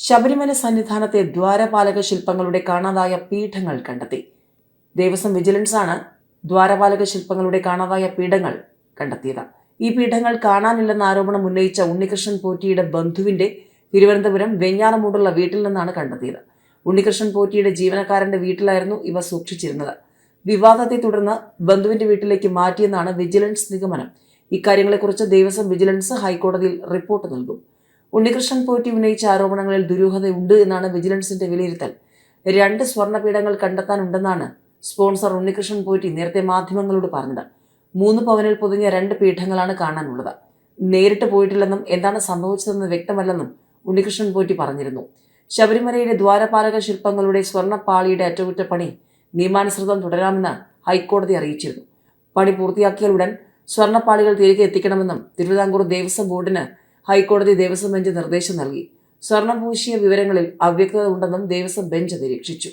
ശബരിമല സന്നിധാനത്തെ ദ്വാരപാലക ശില്പങ്ങളുടെ കാണാതായ പീഠങ്ങൾ കണ്ടെത്തി. ദേവസ്വം വിജിലൻസ് ആണ് ദ്വാരപാലക ശില്പങ്ങളുടെ കാണാതായ പീഠങ്ങൾ കണ്ടെത്തിയത്. ഈ പീഠങ്ങൾ കാണാനില്ലെന്ന ആരോപണം ഉന്നയിച്ച ഉണ്ണികൃഷ്ണൻ പോറ്റിയുടെ ബന്ധുവിന്റെ തിരുവനന്തപുരം വെഞ്ഞാറമൂടുള്ള വീട്ടിൽ നിന്നാണ് കണ്ടെത്തിയത്. ഉണ്ണികൃഷ്ണൻ പോറ്റിയുടെ ജീവനക്കാരന്റെ വീട്ടിലായിരുന്നു ഇവ സൂക്ഷിച്ചിരുന്നത്. വിവാദത്തെ തുടർന്ന് ബന്ധുവിന്റെ വീട്ടിലേക്ക് മാറ്റിയെന്നാണ് വിജിലൻസ് നിഗമനം. ഇക്കാര്യങ്ങളെക്കുറിച്ച് ദേവസ്വം വിജിലൻസ് ഹൈക്കോടതിയിൽ റിപ്പോർട്ട് നൽകും. ഉണ്ണികൃഷ്ണൻ പോറ്റി ഉന്നയിച്ച ആരോപണങ്ങളിൽ ദുരൂഹതയുണ്ട് എന്നാണ് വിജിലൻസിന്റെ വിലയിരുത്തൽ. രണ്ട് സ്വർണപീഠങ്ങൾ കണ്ടെത്താനുണ്ടെന്നാണ് സ്പോൺസർ ഉണ്ണികൃഷ്ണൻ പോറ്റി നേരത്തെ മാധ്യമങ്ങളോട് പറഞ്ഞത്. മൂന്ന് പവനിൽ പൊതിഞ്ഞ രണ്ട് പീഠങ്ങളാണ് കാണാനുള്ളത്. നേരിട്ട് പോയിട്ടില്ലെന്നും എന്താണ് സംഭവിച്ചതെന്ന് വ്യക്തമല്ലെന്നും ഉണ്ണികൃഷ്ണൻ പോറ്റി പറഞ്ഞിരുന്നു. ശബരിമലയിലെ ദ്വാരപാലക ശില്പങ്ങളുടെ സ്വർണപ്പാളിയുടെ അറ്റകുറ്റപ്പണി നിയമാനുസൃതം തുടരാമെന്ന് ഹൈക്കോടതി അറിയിച്ചിരുന്നു. പണി പൂർത്തിയാക്കിയാൽ ഉടൻ സ്വർണപ്പാളികൾ തിരികെ എത്തിക്കണമെന്നും തിരുവിതാംകൂർ ദേവസ്വം ബോർഡിന് ഹൈക്കോടതി ദേവസ്വം ബെഞ്ച് നിർദ്ദേശം നൽകി. സ്വർണം പൂശിയ വിവരങ്ങളിൽ അവ്യക്തത ഉണ്ടെന്നും ദേവസ്വം ബെഞ്ച് നിരീക്ഷിച്ചു.